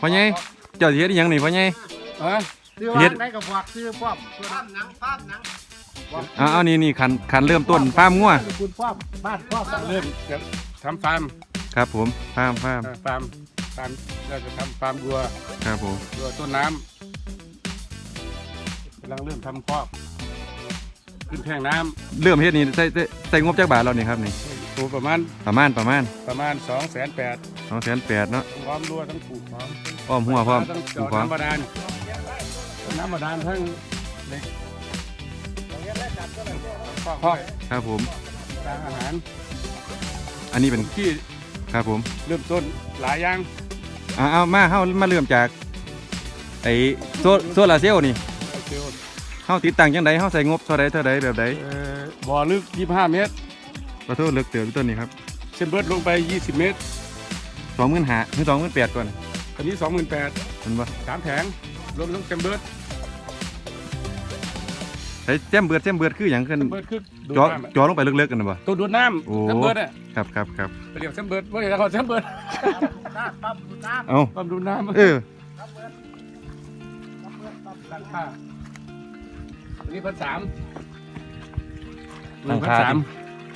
พ่อใหญ่เจ้าสิเฮ็ดอิหยังนี่พ่อใหญ่เออซื้อเฮ็ว่าด ได้กับวักซื้อป้อมฟ้าหนังฟ้าหนังเอาเอานี่นี่คันคันเริ่มต้นฟาร์มงัวคุณป้อมบ้านป้อมเริ่มจะทำฟาร์มครับผมฟาร์มฟาร์มเออฟาร์มฟาร์มเราจะทำฟาร์มวัวครับผมวัวต้นน้ำกำลังเริ่มทำครอบขึ้นแท่งน้เริ่มเฮ็ดนี่ใส่ใส่ใส่งบจักบาทแล้วนี่ครับนี่ำ ตัวประมาณประมาณประมาณประมาณสองแสนแปด208,000เนาะพร้อมรั้วทั้งปลูกพร้อมอ้อมหัวพร้อมทั้งปลูเจาะกพร้อมน้ำบาดาลน้ำบาดาลทั้งเหล็กครอบครับผมสร้างอาหารอันนี้เป็นที่ครับผมเริ่มต้นหลายอย่างเอาเอามาเฮามาเริ่มจากไอ้โซโซลาร์เซลล์นี่เซลล์เฮาติดตั้งจังไดเฮาใส่งบเท่าใดเท่าใดแบบใดเอ่อบ่อลึก25เมตร ขอโทษเลิกเติบอยู่ต้นนี้ครับเส้นเบิร์ดลงไป 20 เมตร25,000หรือ28,000ก่อนอันนี้ 28,000เห็นบ่สามแผงรวมทั้งเส้นเบิร์ดใส่แจ่มเบือดแจ่มเบือดคือหยังขึ้นเส้นเบิร์ดคือดูดจ่อน้ำอะจ่อลงไปลึกๆกันนะบ่ตัวดูดน้โอ้ำเส้นเบิร์ดอะครับครับครับเรียกเส้นเบิร์ดว่าเรียกเขาเส้นเบิร์ดน้ำปั๊มดูน้เอ้าความดูดน้ำเออตั้งค่าอันนี้พันสามตั้งพันค่าสาม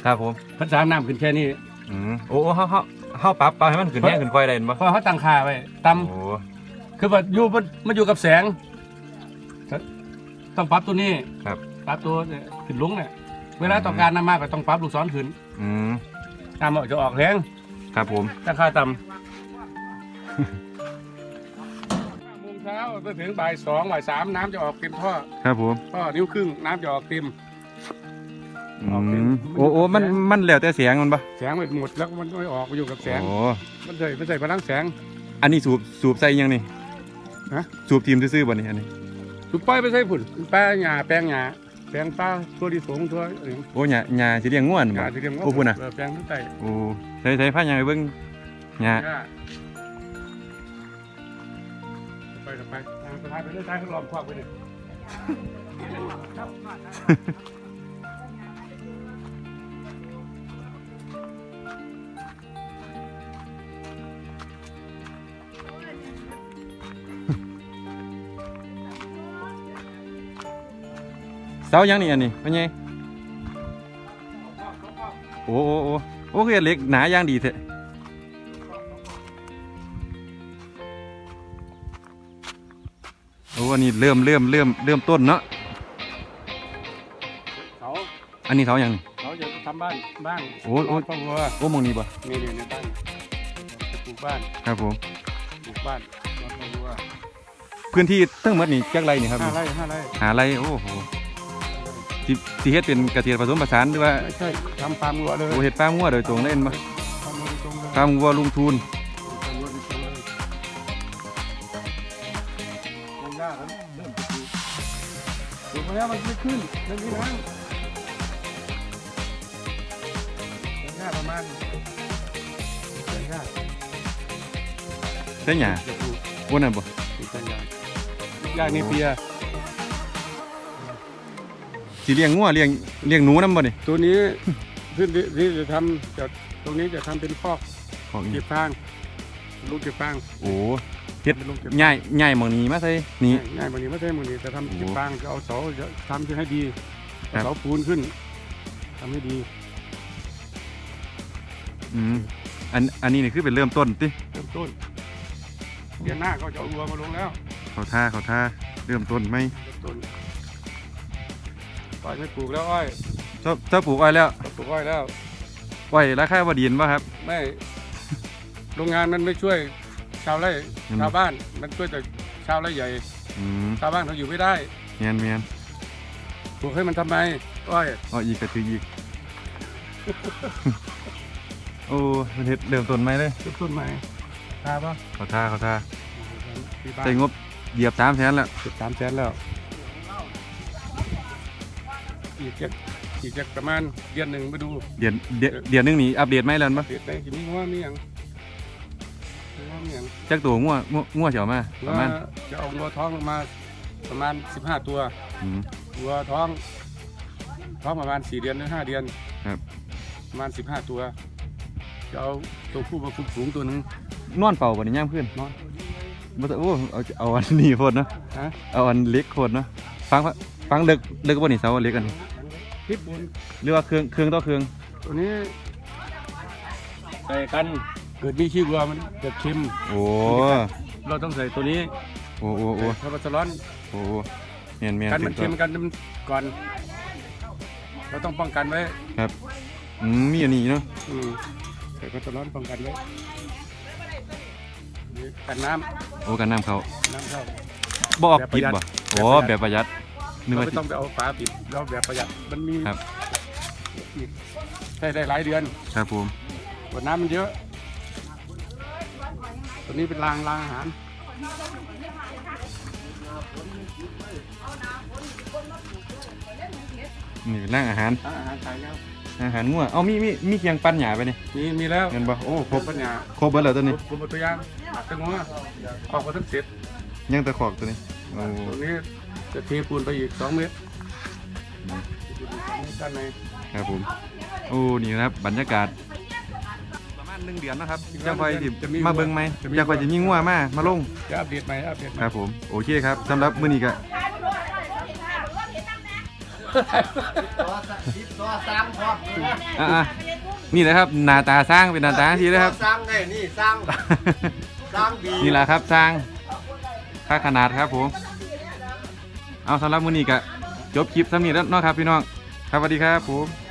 ครับผมพันสามน้ำขึ้นแค่นี้อืมโอ้โอ้เฮาเฮาเฮาปรับปรับให้มันขึ้นแห้งขึ้นค่อยได้เห็นบ่เพราะเขาตั้งค่าไว้ต่โอ้ำคือว่าอยู่มันมันอยู่กับแสง ต้องปรับตัวนี้ครับ ปรับตัวเนี่ยขึ้นลงเนี่ยเวลาต้องการน้ำมากก็ต้องปรับลูกศรขึ้นอืมน้ำมันจะออกแรงครับผมราคาต่ำโมงเช้าไปถึงบ่ายสองบ่ายสามน้ำจะออกเต็มท่อ ครับผมท่อนิ้วครึ่งน้ำจะออกเต็ม อืออกเป็นมโอ้โอ้มันมันแล้วแต่เสียงมันบ่แสงไม่หมดแล้วมันไม่ออกมาอยู่กับแสง โอ้มันใส่มันใส่พลังแสง อันนี้สูบสูบใส่ยังนี่ฮะ สูบทีมซื่อๆบ่นี่อันนี้สุดป้อยไม่ใช่ผุ่นแป้งหญ้าแป้งหญ้าแป้งปลาตัวที่สูงตัวอะไรโอ้หญ้าหญ้าสิเลี้ยงง่วนหบ่ญ้าที่เรียกว่าโอ้พุ่นน่ะเออแป้งทั้งใต้โอ้ใส่ใส่ผ้าหญ้าไปเบิ่งหญ้าหญ้าไปไปทางสะพานไปเรื่อยๆข้างล้อมควักไปเลย เสายังนี่อันนี้เป็นไงโอ้โอ้โอ้โอ้คือเหล็กหนาอย่างดีเถอะโอ้อันนี้เริ่มเริ่มเริ่มเริ่มต้นเนาะเขาอันนี้เสายังนี่เขาจะทำบ้านบ้านโอ้โอ้ครอบครัวโอ้หมองนี้บ่นี่นี่ในบ้านจะปลูกบ้านครับผมปลูกบ้านครอบครัวพื้นที่ทั้งหมดนี่จักไรนี่ครับห้าไร่ห้าไร่หาไรโอ้โห สิสิเฮ็ดเป็นเกษตรผสมผสานหรือว่าไม่ใช่ทำฟาร์มวัวเลยโอ้เฮ็ดฟาร์มงัวโดยตรงเล่นบ่ฟาร์มวัวตรงเลยฟาร์มงัวลุงทุนฟาร์มวัวตรงเลยมันยากแล้วเริ่มจะปลูกปลูกมาแล้วมันไม่ขึ้นเรื่องนี้นะมันยากประมาณมันยากใช่หยังจะปลูกโอ้นั่นบ่ปลูกกันยากยากในเปีย สิเลี้ยงงัวเลี้ยงเลี้ยงหนูนำบ่นี่ตัวนี้ขึ้นที่ที่จะทำจะตรงนี้จะทำเป็นคอกของเก็บฟางลูกเก็บฟางโอ้เฮ็ดเป็นลูกเก็บง่ายง่ายหมองนี้มาใส่นี่ ง่ายๆวันนี้ไม่ใช่วันนี้จะทำโอ้เก็บฟางจะเอาเสาจะทำให้ดีครับเอาเสาปูนขึ้นทำให้ดีอืมอันอันนี้นี่คือเป็นเริ่มต้นติเริ่มต้นเดือนหน้าก็จะเอาวัวมาลงแล้วเขาท่าเขาท่าเริ่มต้นไหมเริ่มต้น อ้อยไม่ปลูกแล้วอ้อยชอบชอบปลูกอ้อยแล้วปลูกอ้อยแล้วอ้อยราคาบ่ดีนบ่ครับ ไม่โรงงานมันไม่ช่วยชาวไร่อืม ชาวบ้าน มันช่วยแต่ชาวไร่ใหญ่ อืมชาวบ้านเขาอยู่ไม่ได้เมียนเมียนปลูกให้มันทำไมอ้อยอ้ออีกก็ถืออีก โอ้มันเฮ็ดเริ่มต้นไหมเลยเริ่มต้นใหม่ทาปะเขาท่าเขาท่าที่บ้านใส่งบเหยียบ3แสนแล้วเกือบสามแสนแล้ว อีกจะอีกจะประมาณเดือนหนึ่งไปดูเดือนเดือนเดือนหนึงนี่อัปเดตไหมแล้วบ่เดือนไหนจะมีว่ามีอย่างมีว่ามีอย่างจักตัวงัวงัวงัวสิเอามาประมาณว่าจะเอาวัวท้องลงมาประมาณสิบห้าตัวอืม วัวท้องท้องประมาณสี่เดือนหรือห้าเดือนครับ ประมาณสิบห้าตัวจะเอาตัวผู้มาคุมฝูงตัวหนึ่งนอนเป่าบ่นี่ย่ามขึ้นนอนบ่ต้องโอ้เอาเอาอันนี้โพดเนาะฮะ เอาอันเล็กโพดเนาะฟังฟังเลิกเลิกบ่นี่เสาเล็กอันนี้ คลิปบนหรือว่าเครื่องเครื่องต่อเครื่องตัวนี้ใส่กันเกิดมีขี้วัวมันจะเค็มโอ้เราต้องใส่ตัวนี้โอ้โอ้โอ้ใส่คาร์บอนสร้อนโอ้เมียนเมียนกันมันถึเค็งมตัวกันมันก่อน เราต้องป้องกันไว้ครับอืมมีอันนี้เนาะอืมใส่คาร์บอนสร้อนป้องกันไว้นี่กันน้โอ้กันน้ำเขาำน้ำเข้าบ่ออกแบบปปิระดหยัดบ่โอ้แบบประหยัด นึกเราว่า ไม่สิต้องไปเอาฝาปิดเราแบบประหยัดมันมีครับใช้ได้หลายเดือนครับผมกว่าน้ำมันเยอะตัวนี้เป็นรางรางอาหารนี่เป็นร่างอาหารรางอาหารขายแล้วอาหารงัวเอามีมีมีเคียงปั้นหยาไปนี่มีมีแล้วเงินบ่โอ้ครบปัญญาครบเบิดแล้วตัวนี้คุณตัวอย่างตังงวออกมาทั้งเสร็จยังตะขอกตัวนี้โอ้ตรงนี้ จะเทปูนไปอีกสองเมตรด้านในครับผม โอ้ นี่นะครับบรรยากาศ ประมาณหนึ่งเดือนนะครับจะคอยสิมาเบิ่งไหมจะคอยจะมีงัวมา มาลง จะอัปเดตใหม่อัปเดตใหคม่รับผม โอเคครับสำหรับมื้อนี้ก็ตัวสร้างพร้อมอะๆนี่แหละครับหน้าตาสร้างเป็นหน้าตาทีนะครับสร้างไงนี่สร้างสร้างดีนี่แหละครับสร้างค่าขนาดครับผม เอาสำหรับมื้อนี้ก็จบคลิปสำนี้แล้วเนาะครับพี่น้อง ครับสวัสดีครับผม